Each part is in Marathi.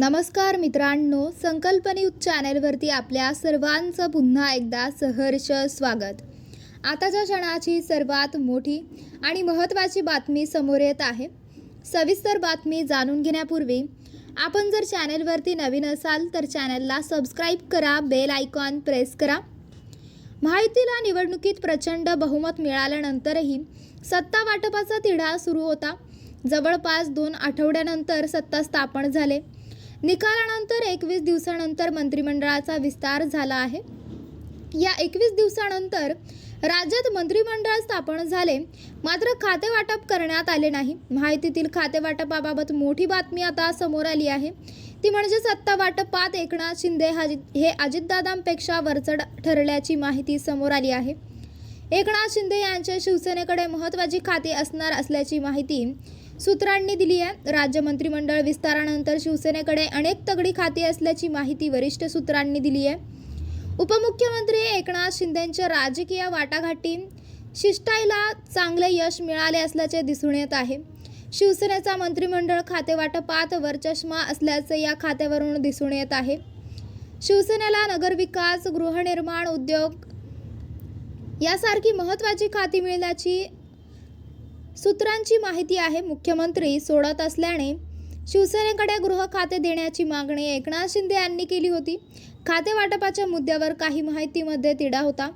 नमस्कार मित्रांनो संकल्पनियुक्त चॅनेलवरती आपल्या सर्वांचं पुन्हा एकदा सहर्ष स्वागत. आताच्या क्षणाची सर्वात मोठी आणि महत्त्वाची बातमी समोर येत आहे. सविस्तर बातमी जाणून घेण्यापूर्वी आपण जर चॅनेलवरती नवीन असाल तर चॅनलला सबस्क्राईब करा बेल आयकॉन प्रेस करा. माहितीला निवडणुकीत प्रचंड बहुमत मिळाल्यानंतरही सत्ता वाटपाचा तिढा सुरू होता. जवळपास दोन आठवड्यानंतर सत्ता स्थापन झाले. निकालानंतर एकवीस दिवसानंतर मंत्रिमंडळाचा विस्तार झाला आहे. या एकवीस दिवसानंतर राज्यात मंत्रिमंडळ स्थापन झाले मात्र खाते वाटप करण्यात आले नाही. माहितीतील खाते वाटपाबाबत मोठी बातमी आता समोर आली आहे. ती म्हणजे सत्ता वाटपात एकनाथ शिंदे हा हे अजितदादांपेक्षा वरचढ ठरल्याची माहिती समोर आली आहे. एकनाथ शिंदे यांच्या शिवसेनेकडे महत्त्वाची खाती असणार असल्याची माहिती सूत्रांनी दिली आहे. राज्य मंत्रिमंडळ विस्तारानंतर शिवसेनेकडे अनेक तगडी खाती असल्याची माहिती वरिष्ठ सूत्रांनी दिली आहे. उपमुख्यमंत्री एकनाथ शिंदेंच्या राजकीय वाटाघाटी शिष्टाईला चांगले यश मिळाले असल्याचे दिसून येत आहे. शिवसेनेचा मंत्रिमंडळ खातेवाटपात वरचष्मा असल्याचे या खात्यावरून दिसून येत आहे. शिवसेनेला नगरविकास गृहनिर्माण उद्योग यासारखी महत्त्वाची खाती मिळण्याची सूत्रांची माहिती आहे मुख्यमंत्री सोडत असल्याने शिवसेनेकडे गृह खाते देण्याची मागणी एकनाथ शिंदे यांनी केली होती. खाते वाटपाच्या मुद्द्यावर काही माहितीमध्ये तिढा होता.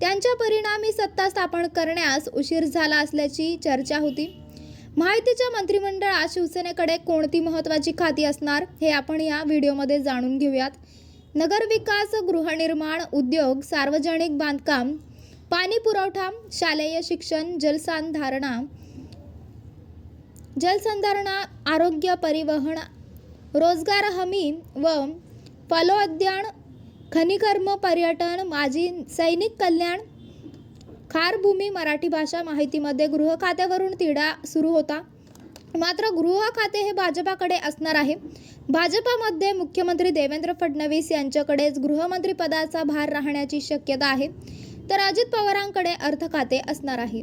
त्यांच्या परिणामी सत्ता स्थापन करण्यास उशीर झाला असल्याची चर्चा होती. माहितीच्या मंत्रिमंडळात शिवसेनेकडे कोणती महत्त्वाची खाती असणार हे आपण या व्हिडिओमध्ये जाणून घेऊयात. नगरविकास गृहनिर्माण उद्योग सार्वजनिक बांधकाम पाणी पुरवठा शालेय शिक्षण जलसंधारणा जलसंधारणा आरोग्य परिवहन रोजगार हमी व फलोद्यान खनिकर्म पर्यटन माजी सैनिक कल्याण खारभूमी मराठी भाषा माहितीमध्ये गृह खात्यावरून तिढा सुरू होता. मात्र गृह खाते हे भाजपाकडे असणार आहे. भाजपामध्ये मुख्यमंत्री देवेंद्र फडणवीस यांच्याकडेच गृहमंत्रीपदाचा भार राहण्याची शक्यता आहे. तर अजित पवारांकडे अर्थ खाते असणार आहे.